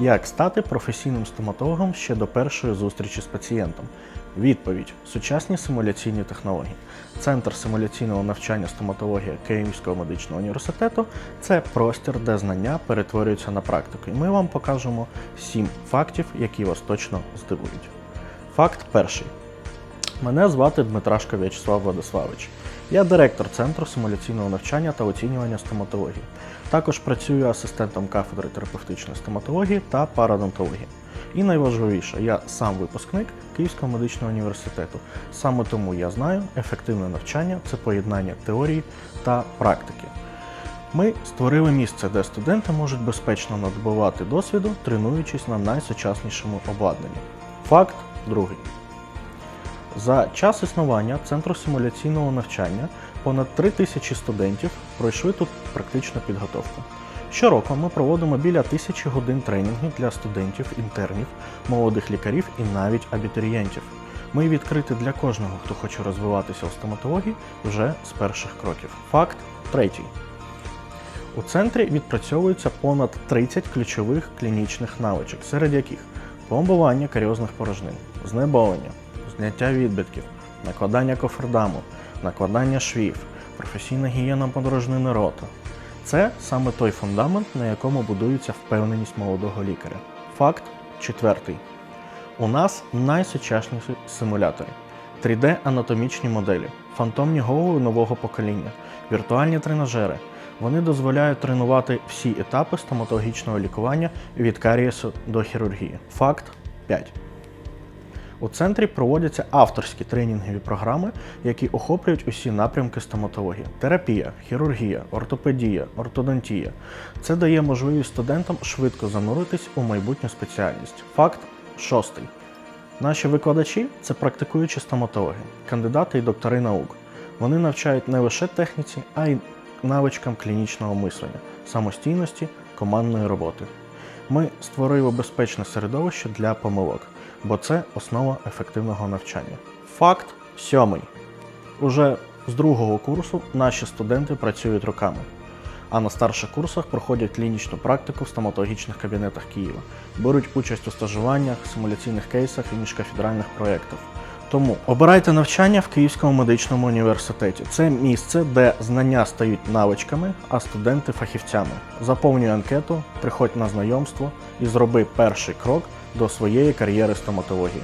Як стати професійним стоматологом ще до першої зустрічі з пацієнтом? Відповідь: сучасні симуляційні технології. Центр симуляційного навчання стоматологія Київського медичного університету це простір, де знання перетворюються на практику. І ми вам покажемо сім фактів, які вас точно здивують. Факт перший. Мене звати Дмитрашко В'ячеслав Владиславович. Я директор Центру симуляційного навчання та оцінювання стоматології. Також працюю асистентом кафедри терапевтичної стоматології та парадонтології. І найважливіше, я сам випускник Київського медичного університету. Саме тому я знаю, ефективне навчання це поєднання теорії та практики. Ми створили місце, де студенти можуть безпечно надобувати досвіду, тренуючись на найсучаснішому обладнанні. Факт другий. За час існування Центру симуляційного навчання понад 3 тисячі студентів пройшли тут практичну підготовку. Щороку ми проводимо біля тисячі годин тренінгів для студентів, інтернів, молодих лікарів і навіть абітурієнтів. Ми відкриті для кожного, хто хоче розвиватися у стоматології вже з перших кроків. Факт третій. У центрі відпрацьовується понад 30 ключових клінічних навичок, серед яких пломбування каріозних порожнин, знеболення, зняття відбитків, накладання кофердаму, накладання швів, професійна гігієна подорожнини рота. Це саме той фундамент, на якому будується впевненість молодого лікаря. Факт четвертий. У нас найсучасніші симулятори, 3D-анатомічні моделі, фантомні голови нового покоління, віртуальні тренажери. Вони дозволяють тренувати всі етапи стоматологічного лікування від карієсу до хірургії. Факт 5. У центрі проводяться авторські тренінгові програми, які охоплюють усі напрямки стоматології: терапія, хірургія, ортопедія, ортодонтія. Це дає можливість студентам швидко зануритись у майбутню спеціальність. Факт шостий. Наші викладачі це практикуючі стоматологи, кандидати і доктори наук. Вони навчають не лише техніці, а й навичкам клінічного мислення, самостійності, командної роботи. Ми створили безпечне середовище для помилок, бо це основа ефективного навчання. Факт сьомий. Уже з другого курсу наші студенти працюють роками, а на старших курсах проходять клінічну практику в стоматологічних кабінетах Києва, беруть участь у стажуваннях, симуляційних кейсах і міжкафедральних проєктах. Тому обирайте навчання в Київському медичному університеті. Це місце, де знання стають навичками, а студенти фахівцями. Заповнюй анкету, приходь на знайомство і зроби перший крок до своєї кар'єри стоматології.